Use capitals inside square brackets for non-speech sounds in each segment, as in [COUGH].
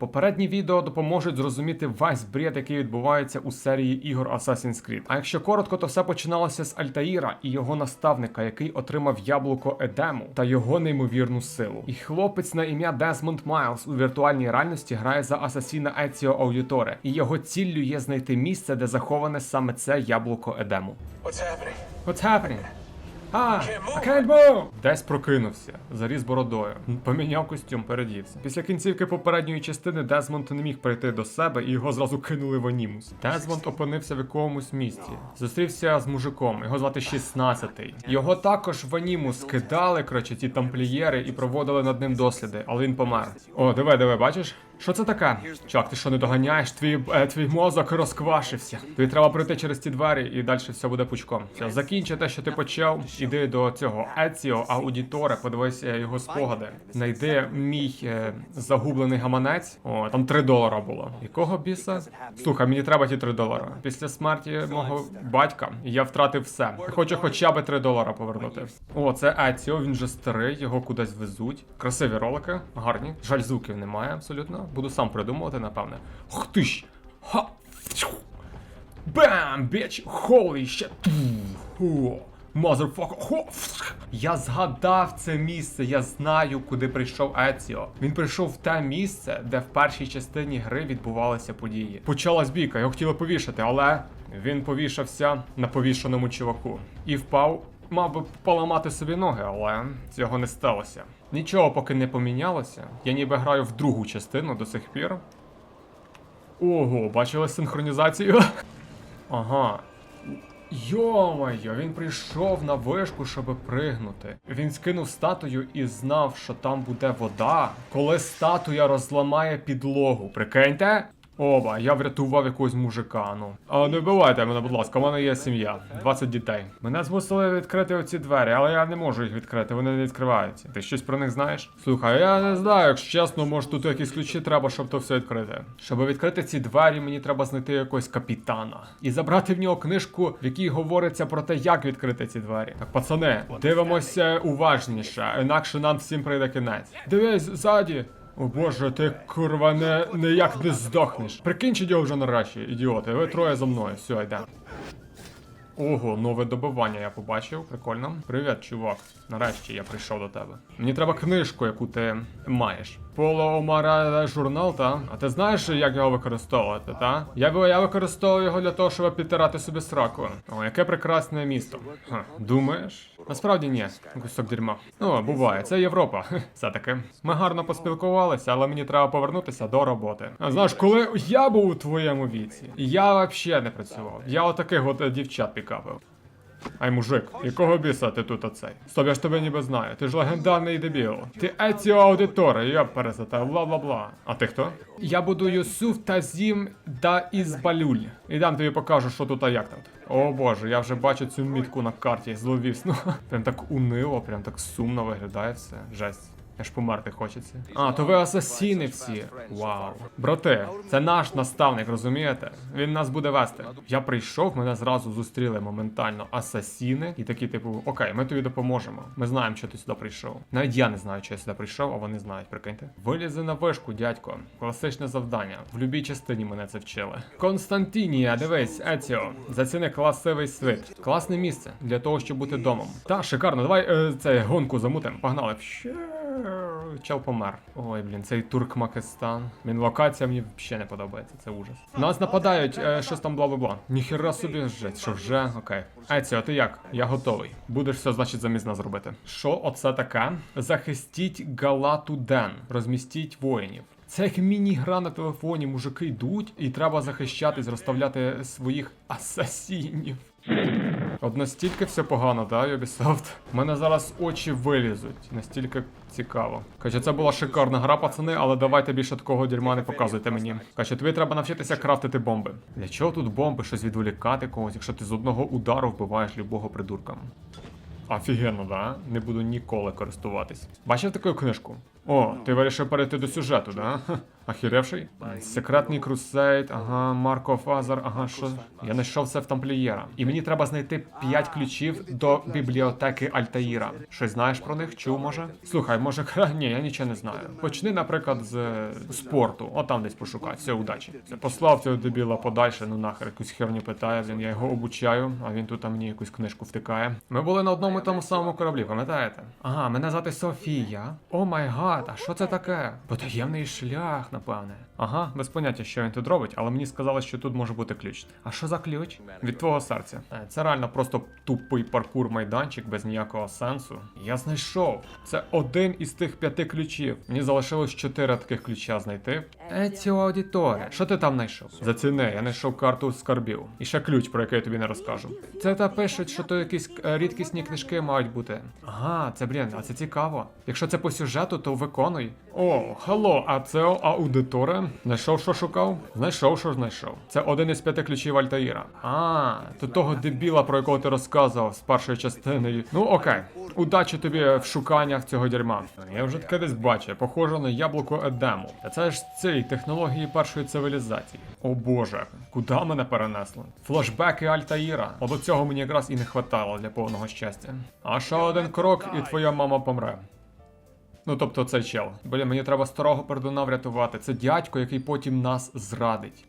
Попередні відео допоможуть зрозуміти весь бред, який відбувається у серії ігор Assassin's Creed. А якщо коротко, то все починалося з Альтаїра і його наставника, який отримав яблуко Едему та його неймовірну силу. І хлопець на ім'я Дезмонд Майлз у віртуальній реальності грає за асасіна Еціо Аудіторе, і його ціллю є знайти місце, де заховане саме це яблуко Едему. What's happening? What's happening? А, I! Десь прокинувся, заріс бородою, поміняв костюм, передівся. Після кінцівки попередньої частини Дезмонд не міг прийти до себе і його зразу кинули в анімус. Дезмонд опинився в якомусь місті. Зустрівся з мужиком, його звати 16-й. Його також в анімус кидали, коротше, ті тамплієри і проводили над ним досліди, але він помер. О, диви, диви, бачиш? Що це таке? Чак, ти що не доганяєш? Твій, е, твій мозок розквашився. Тобі треба пройти через ті двері і далі все буде пучком. Все, закінчи те, що ти почав. Іди до цього Еціо Аудіторе, подивись е, його спогади. Найди мій е, загублений гаманець. О, там 3 долара було. Якого біса? Слухай, мені треба ті 3 долара. Після смерті мого батька я втратив все. Хочу хоча б 3 долара повернути. О, це Еціо, він вже старий, його кудись везуть. Красиві ролики, гарні. Жаль, звуків немає абсолютно. Буду сам придумувати, напевне. Ух ти! Ха! Бам! Біч! Holy shit! О, Я згадав це місце, я знаю, куди прийшов Еціо. Він прийшов в те місце, де в першій частині гри відбувалися події. Почалась бійка, його хотіли повішати, але він повішався на повішеному чуваку і впав. Мав би поламати собі ноги, але цього не сталося. Нічого поки не помінялося. Я ніби граю в другу частину до сих пір. Ого, бачили синхронізацію? [LAUGHS] Ага. Йо-моє, він прийшов на вишку, щоб пригнути. Він скинув статую і знав, що там буде вода, коли статуя розламає підлогу. Прикиньте? Оба, я врятував якогось мужика, ну. А не вбивайте мене, будь ласка, у мене є сім'я, 20 дітей. Мене змусили відкрити оці двері, але я не можу їх відкрити, вони не відкриваються. Ти щось про них знаєш? Слухай, я не знаю, якщо чесно, може тут якісь ключі треба, щоб то все відкрити. Щоб відкрити ці двері, мені треба знайти якогось капітана і забрати в нього книжку, в якій говориться про те, як відкрити ці двері. Так, пацани, дивимося уважніше, інакше нам всім прийде кінець. Дивись, ззаді. О боже, ти курва не ніяк не здохнеш. Прикінчіть його вже нарешті, ідіоти. Ви троє за мною. Все, йде. Ого, нове добивання я побачив. Прикольно. Привіт, чувак. Нарешті я прийшов до тебе. Мені треба книжку, яку ти маєш. Поло Омара журнал, та? А ти знаєш, як його використовувати, та? Я, ви- я використовую його для того, щоб підтирати собі сраку. О, яке прекрасне місто. Ха, думаєш? Насправді ні, кусок дерьма. Ну, буває, це Європа. Все таки. Ми гарно поспілкувалися, але мені треба повернутися до роботи. А знаєш, коли я був у твоєму віці, я взагалі не працював. Я отаких от е, дівчат пікапив. Ай, мужик, якого біса ти тут оцей? Стоп, я ж тебе ніби знаю. Ти ж легендарний дебіл. Ти Еціо аудитори, я пересата, бла бла бла. А ти хто? Я буду Юсуф Тазім да Ізбалюль. дам тобі покажу, що тут а як тут. О боже, я вже бачу цю мітку на карті зловісно. [LAUGHS] Прям так унило, прям так сумно виглядає все. Жесть. Аж померти хочеться. А, то ви асасіни всі. Вау. Брати, це наш наставник, розумієте? Він нас буде вести. Я прийшов, мене зразу зустріли моментально асасіни. І такі, типу, окей, ми тобі допоможемо. Ми знаємо, що ти сюди прийшов. Навіть я не знаю, що я сюди прийшов, а вони знають, прикиньте. Вилізи на вишку, дядько. Класичне завдання. В любій частині мене це вчили. Константинія, дивись, Еціо. Заціни класивий світ. Класне місце для того, щоб бути домом. Та, шикарно, давай е, це гонку замутим. Погнали. Ще. Чел помер. Ой, блін, цей Туркмакистан. Він локація мені взагалі не подобається, це ужас. Нас нападають, е, щось там бла-бла-бла. Ніхера собі жесть, що вже? Окей. Еці, а ти як? Я готовий. Будеш все, значить, замість нас робити. Що оце таке? Захистіть Галату Ден. Розмістіть воїнів. Це як міні-гра на телефоні, мужики йдуть, і треба захищатись, розставляти своїх асасінів. От настільки все погано, да, Ubisoft? У мене зараз очі вилізуть. Настільки цікаво. Каже, це була шикарна гра, пацани, але давайте більше такого дерьма не показуйте мені. Каже, тобі треба навчитися крафтити бомби. Для чого тут бомби? Щось відволікати когось, якщо ти з одного удару вбиваєш любого придурка. Офігенно, да? Не буду ніколи користуватись. Бачив таку книжку? О, ти вирішив перейти до сюжету, да? Ха. Ахіревший? Секретний крусейд, ага, Марко Фазар, ага, що? Я знайшов це в тамплієра. І мені треба знайти 5 ключів до бібліотеки Альтаїра. Щось знаєш про них? Чув, може? Слухай, може, кра... [LAUGHS] Ні, я нічого не знаю. Почни, наприклад, з спорту. О, там десь пошукай. Все, удачі. Послав цього дебіла подальше, ну нахер якусь херню питає. Він я його обучаю, а він тут а мені якусь книжку втикає. Ми були на одному і тому самому кораблі, пам'ятаєте? Ага, мене звати Софія. О май гад, а що це таке? Потаємний шлях, напевне. Ага, без поняття, що він тут робить, але мені сказали, що тут може бути ключ. А що за ключ? Від твого серця. Е, Це реально просто тупий паркур майданчик без ніякого сенсу. Я знайшов. Це один із тих п'яти ключів. Мені залишилось чотири таких ключа знайти. Еціо аудіторе, що ти там знайшов? Заціни, я знайшов карту скарбів. І ще ключ, про який я тобі не розкажу. Це та пишуть, що то якісь е, рідкісні книжки мають бути. Ага, це блін, а це цікаво. Якщо це по сюжету, то виконуй. О, халло, а це аудиторе. Знайшов, що шукав? Знайшов, що знайшов. Це один із п'яти ключів Альтаїра. А, то того дебіла, про якого ти розказував з першої частини. Ну окей, удачі тобі в шуканнях цього дерьма. Я вже таке десь бачив, похоже на яблуко Едему. А це ж цей технології першої цивілізації. О боже, куди мене перенесло? Флешбеки Альтаїра. От цього мені якраз і не хватало для повного щастя. А ще один крок, і твоя мама помре. Ну, тобто цей чел. Блін, мені треба старого пердуна врятувати. Це дядько, який потім нас зрадить.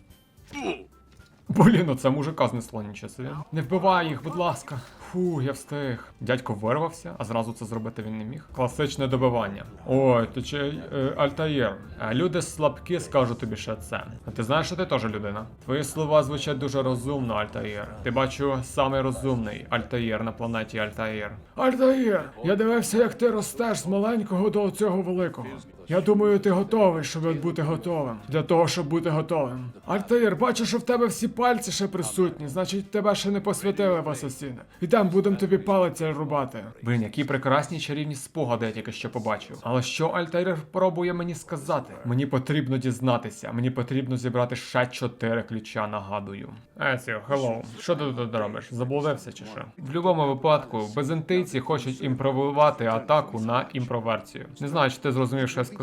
Блін, ну це мужика знесло нічого собі. Не вбивай їх, будь ласка. Фу, я встиг. Дядько вирвався, а зразу це зробити він не міг. Класичне добивання. Ой, то чи е, Альтаєр. Е, Люди слабкі, скажу тобі ще це. А ти знаєш, що ти теж людина? Твої слова звучать дуже розумно, Альтаєр. Ти бачу самий розумний Альтаєр на планеті Альтаєр. Альтаєр, я дивився, як ти ростеш з маленького до цього великого. Я думаю, ти готовий, щоб бути готовим. Для того, щоб бути готовим. Альтаїр, бачу, що в тебе всі пальці ще присутні, значить тебе ще не посвятили в асасіна. Ідем, будемо тобі палиця рубати. Блін, які прекрасні чарівні спогади я тільки що побачив. Але що Альтаїр пробує мені сказати? Мені потрібно дізнатися, мені потрібно зібрати ще чотири ключа, нагадую. Ецю, хеллоу, що ти тут робиш? Заблудився чи що? В будь-якому випадку, безентийці хочуть імпровувати атаку на імпроверсію. Не знаю, чи ти зрозумів, що я сказав,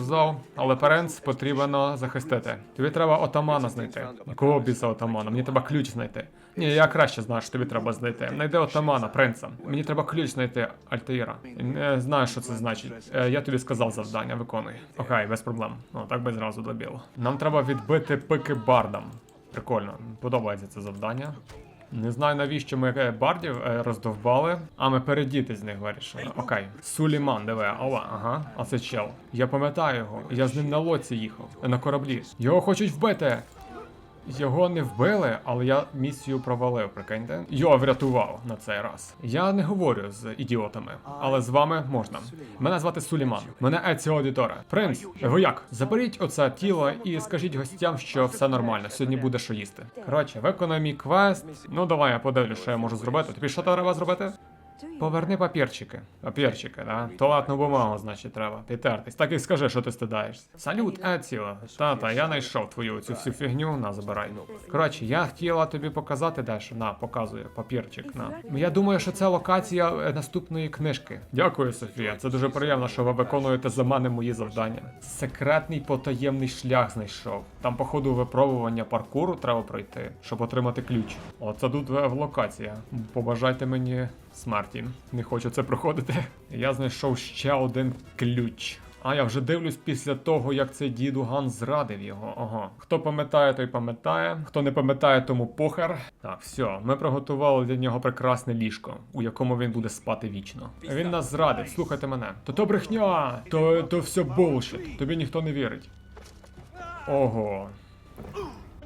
але Перенц потрібно захистити. Тобі треба отамана знайти. Якого біса отамана? Мені треба ключ знайти. Ні, я краще знаю, що тобі треба знайти. Найди отамана, принца. Мені треба ключ знайти Альтаїра. Не знаю, що це значить. Е, я тобі сказав завдання, виконуй. Окей, без проблем. О, так би зразу добіло. Нам треба відбити пики бардам. Прикольно, подобається це завдання. Не знаю навіщо ми е, бардів е, роздовбали, а ми передіти з них вирішили. Окей. Суліман, диви, ова, ага, а це чел. Я пам'ятаю його. Я з ним на лоці їхав. На кораблі. Його хочуть вбити. Його не вбили, але я місію провалив, прикиньте. Його врятував на цей раз. Я не говорю з ідіотами, але з вами можна. Мене звати Суліман. Мене Еціо Аудіторе. Принц, ви як? Заберіть оце тіло і скажіть гостям, що все нормально. Сьогодні буде що їсти. Коротше, виконай мій квест. Ну давай я подивлюсь, що я можу зробити. Тобі що треба зробити? Поверни папірчики. Папірчики, да? Туалетну бумагу, значить, треба. Підтертись. Так і скажи, що ти стидаєшся. Салют, Еціо. Тата, я знайшов твою цю всю фігню, на, забирай. Коротше, я хотіла тобі показати дещо. На, показую, папірчик, на. Я думаю, що це локація е, наступної книжки. Дякую, Софія. Це дуже приємно, що ви виконуєте за мене мої завдання. Секретний потаємний шлях знайшов. Там, походу, випробування паркуру треба пройти, щоб отримати ключ. Оце тут е, в локація. Побажайте мені смерті. Не хочу це проходити. Я знайшов ще один ключ. А я вже дивлюсь після того, як цей дідуган зрадив його. Ага. Хто пам'ятає, той пам'ятає. Хто не пам'ятає, тому похер. Так, все, ми приготували для нього прекрасне ліжко, у якому він буде спати вічно. Він нас зрадив, слухайте мене. То то брехня, то, то все булшит. Тобі ніхто не вірить. Ого.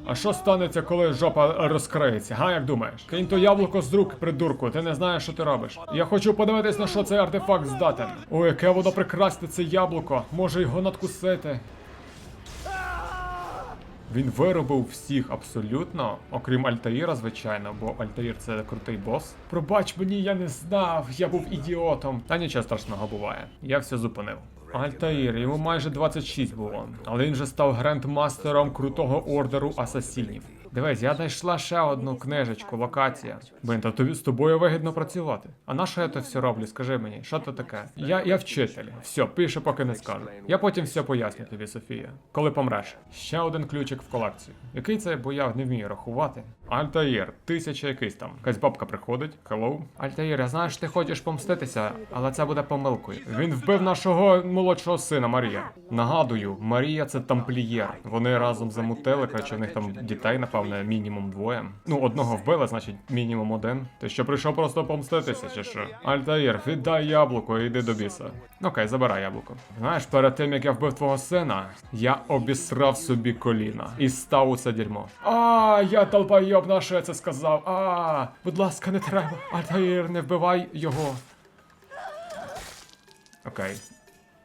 А що станеться, коли жопа розкриється? Га, як думаєш? Кинь то яблуко з рук, придурку, ти не знаєш, що ти робиш. Я хочу подивитись, на що цей артефакт здатен. Ой, яке воно прекрасне це яблуко. Може його надкусити. Він виробив всіх абсолютно, окрім Альтаїра, звичайно, бо Альтаїр це крутий бос. Пробач мені, я не знав, я був ідіотом. Та нічого страшного буває. Я все зупинив. Альтаїр, йому майже 26 було, але він вже став грандмастером крутого ордеру асасінів. Дивись, я знайшла ще одну книжечку, локація. Блин, та тобі з тобою вигідно працювати. А на що я то все роблю? Скажи мені, що то таке? Я, я вчитель. Все, пише, поки не скажу. Я потім все поясню тобі, Софія. Коли помреш. Ще один ключик в колекцію. Який це, бо я не вмію рахувати. Альтаїр, тисяча якийсь там. Якась бабка приходить. Hello. Альтаїр, я знаю, що ти хочеш помститися, але це буде помилкою. Він вбив нашого молодшого сина Марія. Нагадую, Марія це тамплієр. Вони разом замутили, коротше, в них там дітей, напевне, мінімум двоє. Ну, одного вбили, значить, мінімум один. Ти що прийшов просто помститися, чи що? Альтаїр, віддай яблуко і йди до біса. Окей, забирай яблуко. Знаєш, перед тим як я вбив твого сина, я обісрав собі коліна і став у це дерьмо. А, я толпайоб, на що я це сказав? А, будь ласка, не треба. Альтаїр, не вбивай його. Окей.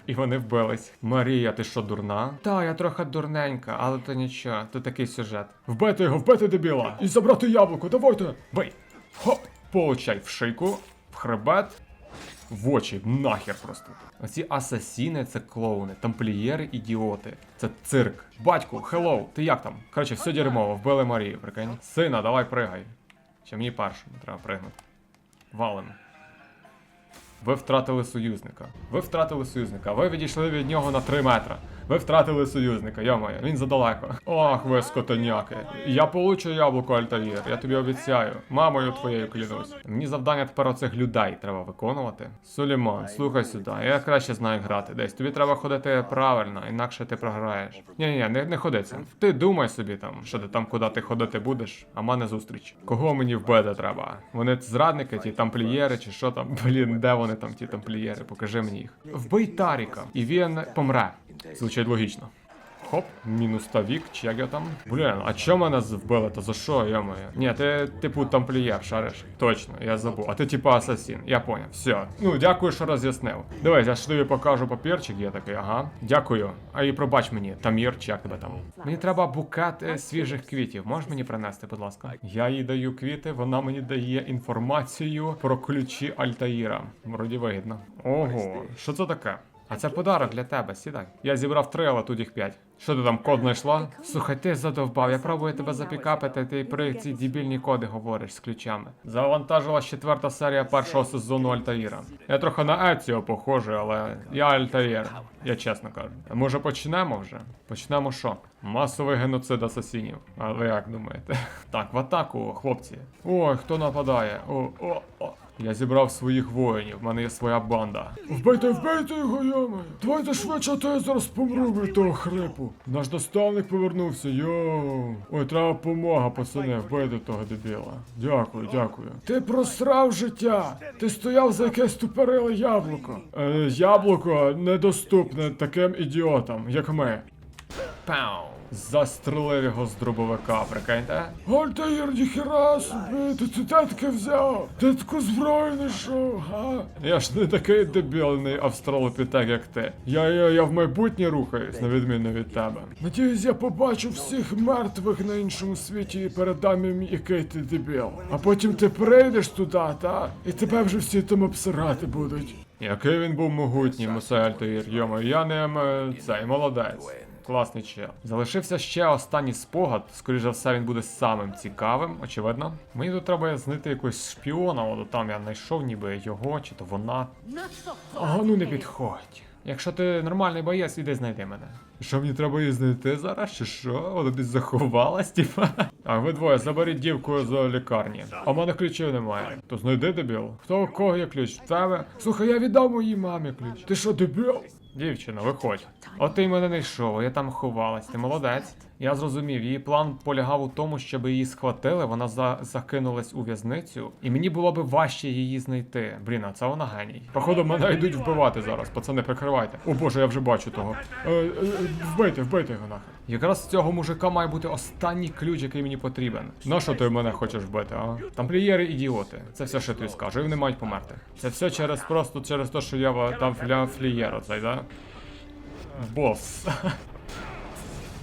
І вони вбились. Марія, ти що, дурна? Та, я трохи дурненька, але то нічого, то такий сюжет. Вбити його, вбити дебіла! І забрати яблуко, давайте! Бий! Хоп! Получай в шийку, в хребет, в очі, нахер просто. Оці асасіни це клоуни, тамплієри ідіоти. Це цирк. Батьку, хеллоу, ти як там? Коротше, все дерьмово, вбили Марію, прикинь. Сина, давай пригай. Чи мені першому треба пригнути? Валим. Ви втратили союзника. Ви втратили союзника. Ви відійшли від нього на 3 метри. Ви втратили союзника, йомоє, він задалеко. Ох, ви скотоняки. Я получу яблуко Альтаїр, я тобі обіцяю. Мамою твоєю клянусь. Мені завдання тепер оцих людей треба виконувати. Суліман, слухай сюди, я краще знаю грати десь. Тобі треба ходити правильно, інакше ти програєш. Ні, ні, не, не ходи це. Ти думай собі там, що ти там куди ти ходити будеш, а мене зустріч. Кого мені вбити треба? Вони зрадники, ті тамплієри, чи що там? Блін, де вони там, ті тамплієри? Покажи мені їх. Вбий Таріка, і він помре. Звучить логічно. Хоп, мінус та вік, чи як я там? Блін, а чо мене вбили? То за що, йомоє? Ні, ти типу тамплієр, шариш. Точно, я забув. А ти типу асасін. Я поняв. Все. Ну, дякую, що роз'яснив. Дивись, я ж тобі покажу папірчик, є такий, ага. Дякую. А і пробач мені, Тамір, чи як тебе там. Мені треба букет е, свіжих квітів. Можеш мені принести, будь ласка? Я їй даю квіти, вона мені дає інформацію про ключі Альтаїра. Вроді вигідно. Ого, що це таке? А це подарок для тебе, сідай. Я зібрав три, але тут їх п'ять. Що ти там код знайшла? Слухай, ти задовбав, я пробую тебе запікапити, ти про ці дебільні коди говориш з ключами. Завантажилась четверта серія першого сезону Альтаїра. Я трохи на Еціо похожий, але я Альтаїр, я чесно кажу. Може почнемо вже? Почнемо що? Масовий геноцид асасінів. А ви як думаєте? Так, в атаку, хлопці. Ой, хто нападає? О, о, о. Я зібрав своїх воїнів, в мене є своя банда. Вбийте, вбийте його, йоми! Давайте швидше, то я зараз помру від того хрипу. Наш наставник повернувся, йоу. Ой, треба допомога, пацани, вбийте того дебіла. Дякую, дякую. Ти просрав життя! Ти стояв за якесь тупориле яблуко. Е, яблуко недоступне таким ідіотам, як ми. Пау. Застрелив його з дробовика, прикиньте? Альтаїр, ніхера собі, ти це таке взяв? Ти таку зброю знайшов, га? Я ж не такий дебільний австралопітек, як ти. Я, я, я в майбутнє рухаюсь, на відміну від тебе. Надіюсь, я побачу всіх мертвих на іншому світі і передам їм, який ти дебіл. А потім ти прийдеш туди, та? І тебе вже всі там обсирати будуть. Який він був могутній, Мусе Альтаїр, йомо, я ним е, цей молодець. Класний чел. Залишився ще останній спогад. Скоріше за все, він буде самим цікавим, очевидно. Мені тут треба знайти якогось шпіона, от там я знайшов ніби його, чи то вона. Ага, ну не підходь. Якщо ти нормальний боєць, іди знайди мене. Що мені треба її знайти зараз, чи що? Вона десь заховалась, типа. А ви двоє, заберіть дівку з лікарні. А в мене ключів немає. То знайди дебіл. Хто у кого є ключ? В тебе? Слухай, я віддав моїй мамі ключ. Ти що, дебіл? Дівчина, виходь. От ти мене не йшов, я там ховалась. Ти молодець. Я зрозумів, її план полягав у тому, щоб її схватили, вона за закинулась у в'язницю, і мені було би важче її знайти. Блін, а це вона геній. Походу, мене йдуть вбивати зараз, пацани, прикривайте. О боже, я вже бачу того. Е, е, вбийте, вбийте його нахер. Якраз з цього мужика має бути останній ключ, який мені потрібен. На що ти мене хочеш вбити, а? Тамплієри ідіоти. Це все, що тобі скажу, і вони мають померти. Це все через просто через те, що я там фля флієр оцей, да? Бос.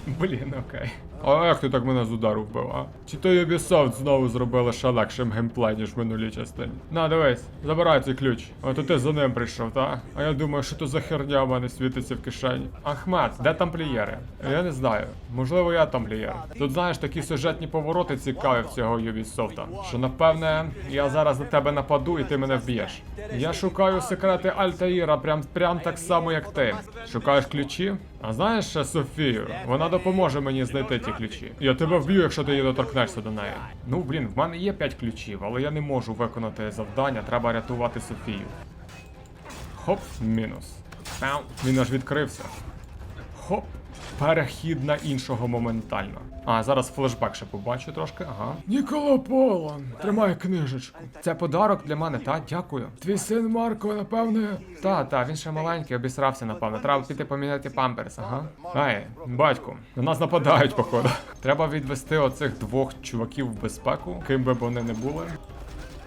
Блін, окей. А як ти так мене з удару вбив, а? Чи то Ubisoft знову зробили ще легшим геймплей, ніж в минулій частині? На, дивись, забирай цей ключ. А ти за ним прийшов, та? А я думаю, що то за херня в мене світиться в кишені. Ахмед, де тамплієри? Я не знаю. Можливо, я тамплієр. Тут знаєш такі сюжетні повороти цікаві в цього Ubisoft, що напевне я зараз на тебе нападу і ти мене вб'єш. Я шукаю секрети Альтаїра прям, прям так само, як ти. Шукаєш ключі? А знаєш ще Софію? Вона допоможе мені знайти ті ключі. Я тебе вб'ю, якщо ти доторкнешся до неї. Ну блін, в мене є 5 ключів, але я не можу виконати завдання, треба рятувати Софію. Хоп, мінус. Він аж відкрився. Хоп. Перехід на іншого моментально. А, зараз флешбек ще побачу трошки, ага. Нікола Полон, тримай книжечку. Це подарок для мене, та дякую. Твій син Марко, напевне. Та, та, він ще маленький, обісрався, напевно. Треба піти поміняти памперс, ага. Ай, батьку, на нас нападають, походу. Треба відвести оцих двох чуваків в безпеку, ким би вони не були.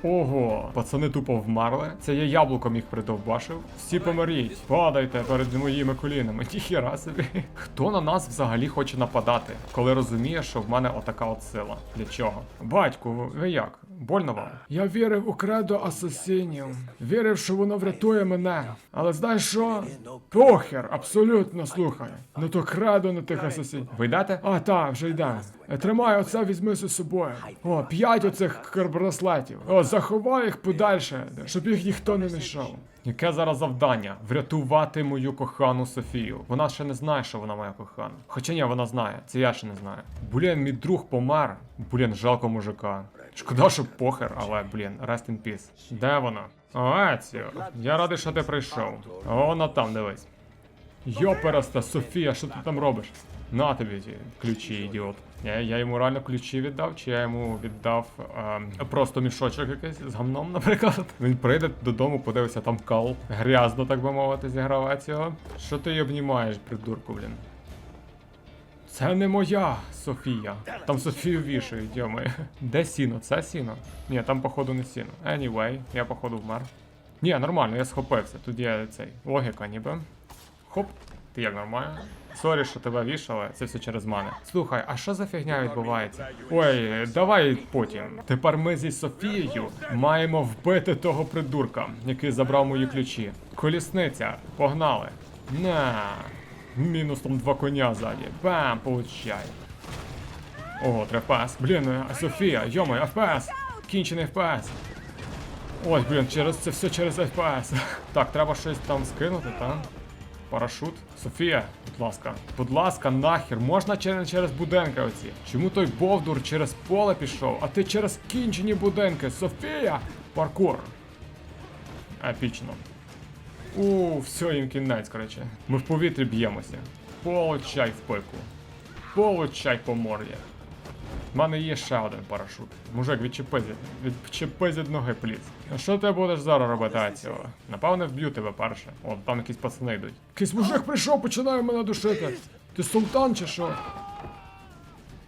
Ого, пацани тупо вмерли. Це я яблуком їх придовбашив. Всі померіть, падайте перед моїми колінами. [LAUGHS] Ніхіра собі. Хто на нас взагалі хоче нападати, коли розуміє, що в мене отака от сила? Для чого? Батьку, ви як? Больно вам? Я вірив у кредо асасинів. Вірив, що воно врятує мене. Але знаєш що? Похер, абсолютно слухай. Не то кредо на тих асасинів. Ви йдете? А, так, вже йде. Е, Тримай оце, візьми з собою. О, п'ять оцих браслетів. О, заховай їх подальше, щоб їх ніхто не знайшов. Яке зараз завдання? Врятувати мою кохану Софію. Вона ще не знає, що вона моя кохана. Хоча ні, вона знає, це я ще не знаю. Блін, мій друг помер. Блін, жалко мужика. Шкода, що похер, але блін, rest in peace. Де вона? О, Еціо, я радий, що ти прийшов. О, вона там, дивись. Йопереста, Софія, що ти там робиш? На тобі ті ключі, ідіот. Я, я йому реально ключі віддав, чи я йому віддав ем, просто мішочок якийсь з гамном, наприклад. Він прийде додому, подивиться там кал. Грязно, так би мовити, зігравати цього. Що ти її обнімаєш, придурку, блін? Це не моя Софія. Там Софію вішають, йоми. Де сіно? Це сіно? Ні, там походу не сіно. Anyway, я походу вмер. Ні, нормально, я схопився. Тут є цей логіка ніби. Хоп, ти як нормально? Сорі, що тебе вішали, це все через мене. Слухай, а що за фігня відбувається? Ой, давай потім. Тепер ми зі Софією маємо вбити того придурка, який забрав мої ключі. Колісниця, погнали. На. Мінус там два коня ззаді. Бам, получай. Ого, трепас. Блін, а Софія, йома, ФПС. Кінчений ФПС. Ой, блін, через це все через FPS. [LAUGHS] Так, треба щось там скинути, так? Парашут. Софія, будь ласка. Будь ласка, нахер, можна через, через будинки оці. Чому той Бовдур через поле пішов, а ти через кінчені будинки? Софія! Паркур. Епічно. У, все, їм кінець, коротше. Ми в повітрі б'ємося. Получай в пику. Получай по морді. У мене є ще один парашут. Мужик, відчепись, від- відчепись від ноги, пліц. А що ти будеш зараз робити, Аціо? Напевне, вб'ю тебе перше. О, там якісь пацани йдуть. Якийсь мужик прийшов, починає мене душити. Ти султан чи що?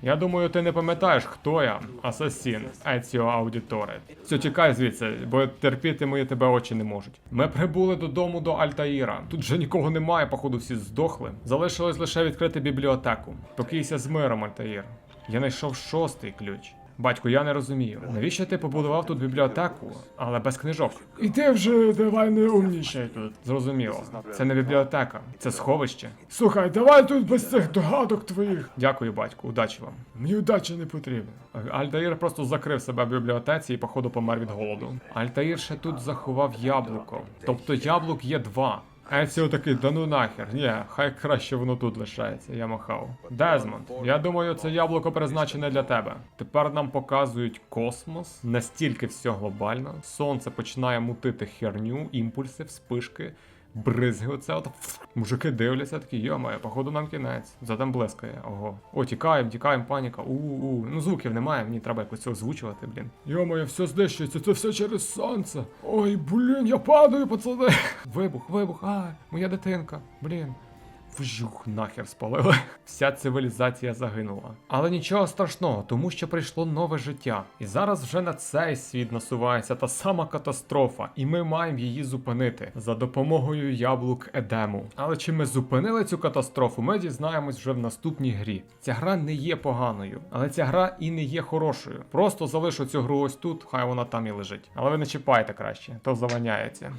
Я думаю, ти не пам'ятаєш, хто я, асасін, Еціо Аудіторе. Все, тікай звідси, бо терпіти мої тебе очі не можуть. Ми прибули додому до Альтаїра. Тут вже нікого немає, походу всі здохли. Залишилось лише відкрити бібліотеку. Покійся з миром, Альтаїр. Я знайшов шостий ключ. Батько, я не розумію, навіщо ти побудував тут бібліотеку, але без книжок? І ти вже давай не умнічай тут. Зрозуміло. Це не бібліотека, це сховище. Слухай, давай тут без цих догадок твоїх. Дякую, батьку, удачі вам. Мені удачі не потрібна. Альтаїр просто закрив себе в бібліотеці і, походу, помер від голоду. Альтаїр ще тут заховав яблуко. Тобто яблук є два. Еціо такий, да ну нахер, ні, хай краще воно тут лишається, я махав. Дезмонд, я думаю, це яблуко призначене для тебе. Тепер нам показують космос, настільки все глобально. Сонце починає мутити херню, імпульси, вспишки, бризги. Оце от. Мужики дивляться такі, йомає, походу нам кінець. Задам блискає. Ого. О, тікаємо, тікаємо, паніка. У-у. Ну звуків немає, мені треба якось це озвучувати, блін. Йомає, все знищується, це все через сонце. Ой, блін, я падаю, пацани. Вибух, вибух, а, моя дитинка, блін. Вжух, нахер спалили. [LAUGHS] Вся цивілізація загинула. Але нічого страшного, тому що прийшло нове життя. І зараз вже на цей світ насувається та сама катастрофа, і ми маємо її зупинити за допомогою яблук Едему. Але чи ми зупинили цю катастрофу, ми дізнаємось вже в наступній грі. Ця гра не є поганою, але ця гра і не є хорошою. Просто залишу цю гру ось тут, хай вона там і лежить. Але ви не чіпайте краще, то заваняється.